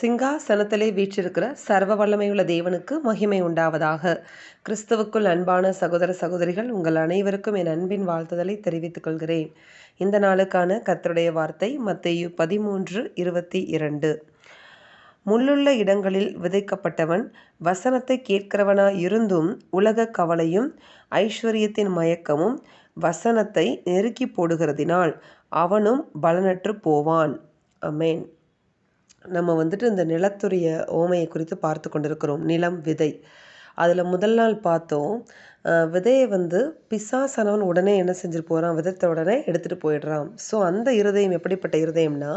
சிங்காசனத்திலே வீற்றிருக்கிற சர்வ வல்லமையுள்ள தேவனுக்கு மகிமை உண்டாவதாக. கிறிஸ்துவுக்குள் அன்பான சகோதர சகோதரிகள் உங்கள் அனைவருக்கும் என் அன்பின் வாழ்த்துதலை தெரிவித்துக் கொள்கிறேன். இந்த நாளுக்கான கத்தருடைய வார்த்தை மத்தையு பதிமூன்று இருபத்தி இரண்டு. முள்ளுள்ள இடங்களில் விதைக்கப்பட்டவன் வசனத்தை கேட்கிறவனாய் இருந்தும் உலக கவலையும் ஐஸ்வர்யத்தின் மயக்கமும் வசனத்தை நெருக்கி போடுகிறதினால் அவனும் பலனற்று போவான். அமேன். நம்ம வந்துட்டு இந்த நிலத்துடைய ஓமையை குறித்து பார்த்து கொண்டிருக்கிறோம். நிலம் விதை. அதில் முதல் நாள் பார்த்தோம். விதையை வந்து பிசாசனவன் உடனே என்ன செஞ்சுட்டு போகிறான் விதத்தை உடனே எடுத்துகிட்டு போயிடுறான். ஸோ அந்த இருதயம் எப்படிப்பட்ட இருதயம்னா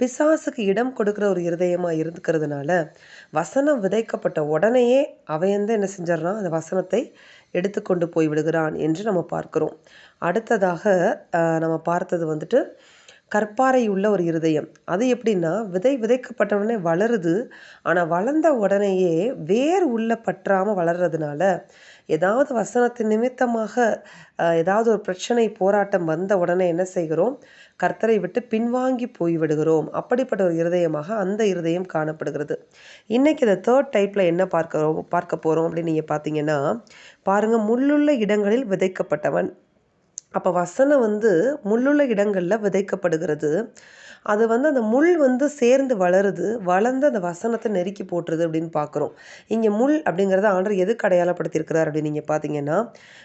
பிசாசுக்கு இடம் கொடுக்குற ஒரு இருதயமாக இருக்கிறதுனால வசனம் விதைக்கப்பட்ட உடனேயே அவன் வந்து என்ன செஞ்சிடறான்? அந்த வசனத்தை எடுத்துக்கொண்டு போய் விடுகிறான் என்று நம்ம பார்க்குறோம். அடுத்ததாக நம்ம பார்த்தது வந்துட்டு கற்பாறை உள்ள ஒரு இருதயம். அது எப்படின்னா விதை விதைக்கப்பட்ட உடனே வளருது. ஆனால் வளர்ந்த உடனேயே வேர் உள்ள பற்றாமல் வளர்றதுனால ஏதாவது வசனத்தின் நிமித்தமாக ஏதாவது ஒரு பிரச்சனை போராட்டம் வந்த உடனே என்ன செய்கிறோம்? கர்த்தரை விட்டு பின்வாங்கி போய் விடுகிறோம் அப்படிப்பட்ட ஒரு இருதயமாக அந்த இருதயம் காணப்படுகிறது. இன்னைக்கு இந்த தேர்ட் டைப்பில் என்ன பார்க்கிறோம் பார்க்க போகிறோம் அப்படின்னு நீங்கள் பார்த்தீங்கன்னா பாருங்கள் முள்ளுள்ள இடங்களில் விதைக்கப்பட்டவன். அப்போ வசனம் வந்து முள்ளுள்ள இடங்களில் விதைக்கப்படுகிறது. அது வந்து அந்த முள் வந்து சேர்ந்து வளருது வளர்ந்து அந்த வசனத்தை நெருக்கி போட்டுருது அப்படின்னு பார்க்குறோம் இங்கே முள் அப்படிங்கிறத ஆண்டர் எதுக்கு அடையாளப்படுத்தியிருக்கிறார் அப்படின்னு நீங்கள் பார்த்தீங்கன்னா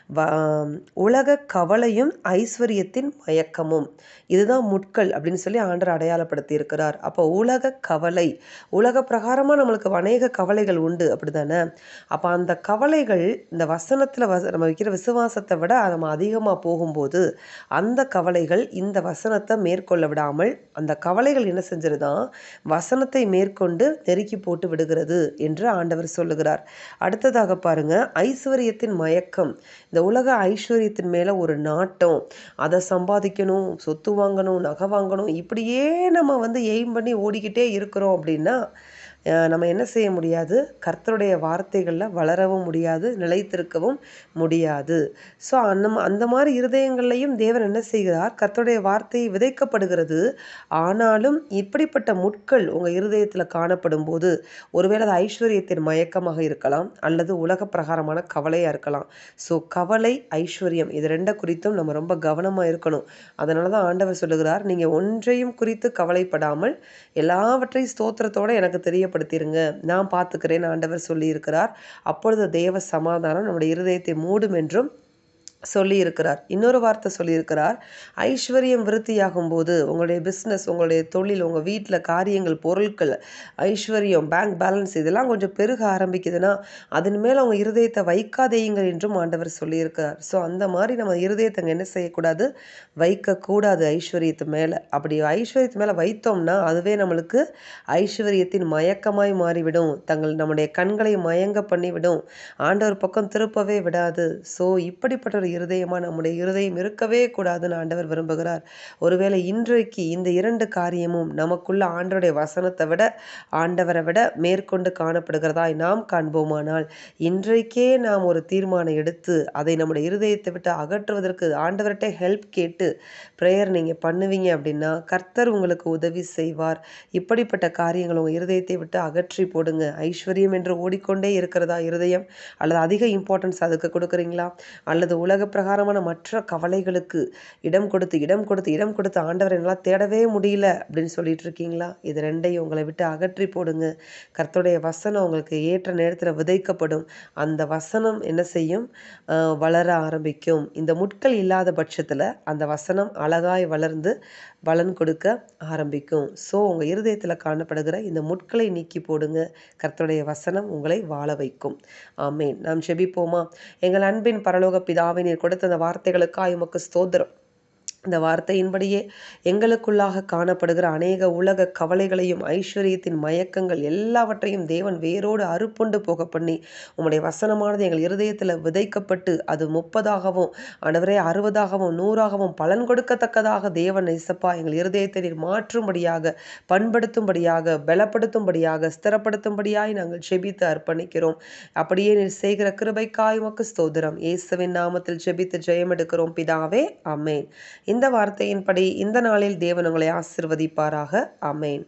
வ உலக கவலையும் ஐஸ்வர்யத்தின் மயக்கமும். இதுதான் முட்கள் அப்படின்னு சொல்லி ஆண்டர் அடையாளப்படுத்தியிருக்கிறார். அப்போ உலக கவலை உலக பிரகாரமாக நம்மளுக்கு அநேக கவலைகள் உண்டு அப்படி தானே அப்போ அந்த கவலைகள் இந்த வசனத்தில் வச நம்ம வைக்கிற விசுவாசத்தை விட நம்ம அதிகமாக போகும் போகும்போது அந்த கவலைகள் இந்த வசனத்தை மேற்கொள்ள விடாமல் அந்த கவலைகள் என்ன செஞ்சிருதான் வசனத்தை மேற்கொண்டு நெருக்கி போட்டு விடுகிறது என்று ஆண்டவர் சொல்லுகிறார். அடுத்ததாக பாருங்க ஐஸ்வர்யத்தின் மயக்கம். இந்த உலக ஐஸ்வர்யத்தின் மேலே ஒரு நாட்டம். அதை சம்பாதிக்கணும் சொத்து வாங்கணும் நகை வாங்கணும் இப்படியே நம்ம வந்து எய்ம் பண்ணி ஓடிக்கிட்டே இருக்கிறோம் அப்படின்னா நம்ம என்ன செய்ய முடியாது? கர்த்தருடைய வார்த்தைகளில் வளரவும் முடியாது நிலைத்திருக்கவும் முடியாது. ஸோ அந்த அந்த மாதிரி இருதயங்கள்லையும் தேவன் என்ன செய்கிறார்? கர்த்தருடைய வார்த்தை விதைக்கப்படுகிறது. ஆனாலும் இப்படிப்பட்ட முட்கள் உங்கள் இருதயத்தில் காணப்படும் போது ஒருவேளை அது ஐஸ்வர்யத்தின் மயக்கமாக இருக்கலாம் அல்லது உலக பிரகாரமான கவலையாக இருக்கலாம். ஸோ கவலை ஐஸ்வர்யம் இது ரெண்டை குறித்தும் நம்ம ரொம்ப கவனமாக இருக்கணும். அதனால தான் ஆண்டவர் சொல்லுகிறார் நீங்கள் ஒன்றையும் குறித்து கவலைப்படாமல் எல்லாவற்றையும் ஸ்தோத்திரத்தோடு எனக்கு தெரிய தெரியப்படுத்திடுங்க நான் பார்த்துக்கிறேன் ஆண்டவர் சொல்லியிருக்கிறார். அப்பொழுது தேவ சமாதானம் நம்முடைய இருதயத்தை மூடும் என்றும் சொல்லியிருக்கிறார். இன்னொரு வார்த்தை சொல்லியிருக்கிறார். ஐஸ்வர்யம் விருத்தியாகும் போது உங்களுடைய பிஸ்னஸ் உங்களுடைய தொழில் உங்கள் வீட்டில் காரியங்கள் பொருட்கள் ஐஸ்வர்யம் பேங்க் பேலன்ஸ் இதெல்லாம் கொஞ்சம் பெருக ஆரம்பிக்குதுன்னா அதன் மேலே அவங்க இருதயத்தை வைக்காதேயுங்கள் என்றும் ஆண்டவர் சொல்லியிருக்கிறார். ஸோ அந்த மாதிரி நம்ம இருதயத்தை என்ன செய்யக்கூடாது? வைக்கக்கூடாது ஐஸ்வர்யத்து மேலே. அப்படி ஐஸ்வர்யத்து மேலே வைத்தோம்னா அதுவே நம்மளுக்கு ஐஸ்வர்யத்தின் மயக்கமாய் மாறிவிடும். தங்கள் நம்முடைய கண்களை மயங்க பண்ணிவிடும். ஆண்டவர் பக்கம் திருப்பவே விடாது. ஸோ இப்படிப்பட்ட ஒரு இருதயமாக நம்முடைய இருதயம் இருக்கவே கூடாதுன்னு ஆண்டவர் விரும்புகிறார். ஒருவேளை இன்றைக்கு இந்த இரண்டு காரியமும் நமக்குள்ள ஆண்டருடைய வசனத்தை விட ஆண்டவரை விட மேற்கொண்டு காணப்படுகிறதாய் நாம் காண்போமானால் இன்றைக்கே நாம் ஒரு தீர்மானம் எடுத்து அதை நம்முடைய இருதயத்தை விட்டு அகற்றுவதற்கு ஆண்டவர்கிட்ட ஹெல்ப் கேட்டு ப்ரேயர் நீங்கள் பண்ணுவீங்க அப்படின்னா கர்த்தர் உங்களுக்கு உதவி செய்வார். இப்படிப்பட்ட காரியங்கள் உங்கள் இருதயத்தை விட்டு அகற்றி போடுங்க. ஐஸ்வர்யம் என்று ஓடிக்கொண்டே இருக்கிறதா இருதயம்? அல்லது அதிக இம்பார்ட்டன்ஸ் அதுக்கு கொடுக்குறீங்களா? அல்லது உலக பிரகாரமான மற்ற கவலைகளுக்கு இடம் கொடுத்து இடம் கொடுத்து இடம் கொடுத்து ஆண்டவர் என்னால் தேடவே முடியல அப்படின்னு சொல்லிட்டு இருக்கீங்களா? இது ரெண்டையும் உங்களை விட்டு அகற்றி போடுங்க. கர்த்தருடைய வசனம் உங்களுக்கு ஏற்ற நேரத்தில் விதைக்கப்படும். அந்த வசனம் என்ன செய்யும்? வளர ஆரம்பிக்கும். இந்த முட்கள் இல்லாத பட்சத்தில் அந்த வசனம் அழகாய் வளர்ந்து பலன் கொடுக்க ஆரம்பிக்கும். ஸோ உங்கள் இருதயத்தில் காணப்படுகிற இந்த முட்களை நீக்கி போடுங்க. கர்த்தருடைய வசனம் உங்களை வாழ வைக்கும். ஆமேன். நாம் செபிப்போமா? எங்கள் அன்பின் பரலோக பிதாவினர் கொடுத்த அந்த வார்த்தைகளுக்காக உமக்கு ஸ்தோத்திரம். இந்த வார்த்தையின்படியே எங்களுக்குள்ளாக காணப்படுகிற அநேக உலக கவலைகளையும் ஐஸ்வர்யத்தின் மயக்கங்கள் எல்லாவற்றையும் தேவன் வேரோடு அறுப்புண்டு போக பண்ணி உம்முடைய வசனமானது எங்கள் இருதயத்தில் விதைக்கப்பட்டு அது முப்பதாகவும் ஆண்டவரே அறுபதாகவும் நூறாகவும் பலன் கொடுக்கத்தக்கதாக தேவன் இசப்பா எங்கள் இருதயத்தை நீர் மாற்றும்படியாக பண்படுத்தும்படியாக பலப்படுத்தும்படியாக ஸ்திரப்படுத்தும்படியாய் நாங்கள் செபித்து அர்ப்பணிக்கிறோம். அப்படியே நீர் செய்கிற கிருபைக்காய் உமக்கு ஸ்தோதிரம் இயேசுவின் நாமத்தில் செபித்து ஜெயம் எடுக்கிறோம் பிதாவே அம்மேன் இந்த வார்த்தையின்படி இந்த நாளில் தேவன் உங்களை ஆசிர்வதிப்பாராக. அமேன்